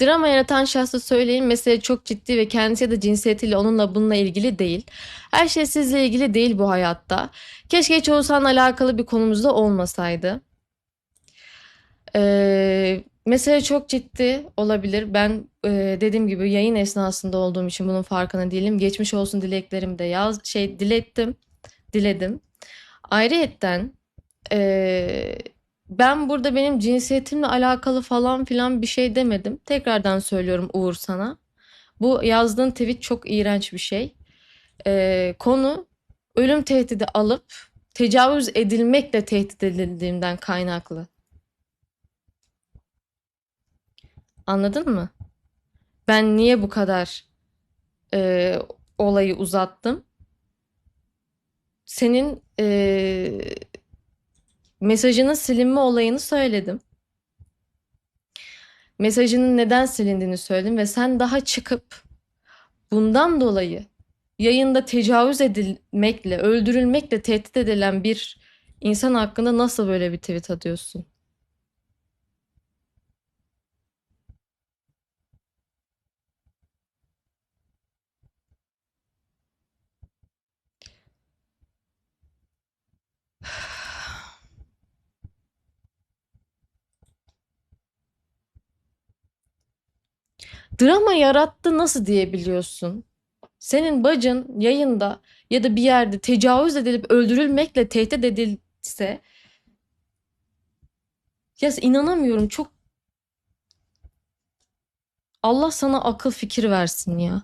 Drama yaratan şahsı söyleyin mesele çok ciddi ve kendisi ya da cinsiyetiyle onunla bununla ilgili değil. Her şey sizle ilgili değil bu hayatta. Keşke hiç Oğuzhan'la alakalı bir konumuzda olmasaydı. Ee, mesele çok ciddi olabilir. Ben e, dediğim gibi yayın esnasında olduğum için bunun farkına değilim. Geçmiş olsun dileklerimi de yaz şey dilettim, diledim. Ayrıyetten e, ben burada benim cinsiyetimle alakalı falan filan bir şey demedim. Tekrardan söylüyorum Uğur sana. Bu yazdığın tweet çok iğrenç bir şey. Ee, konu ölüm tehdidi alıp tecavüz edilmekle tehdit edildiğimden kaynaklı. Anladın mı? Ben niye bu kadar e, olayı uzattım? Senin e, mesajının silinme olayını söyledim. Mesajının neden silindiğini söyledim ve sen daha çıkıp bundan dolayı yayında tecavüz edilmekle, öldürülmekle tehdit edilen bir insan hakkında nasıl böyle bir tweet atıyorsun? Drama yarattı nasıl diyebiliyorsun? Senin bacın yayında ya da bir yerde tecavüz edilip öldürülmekle tehdit edilse ya inanamıyorum çok Allah sana akıl fikir versin ya.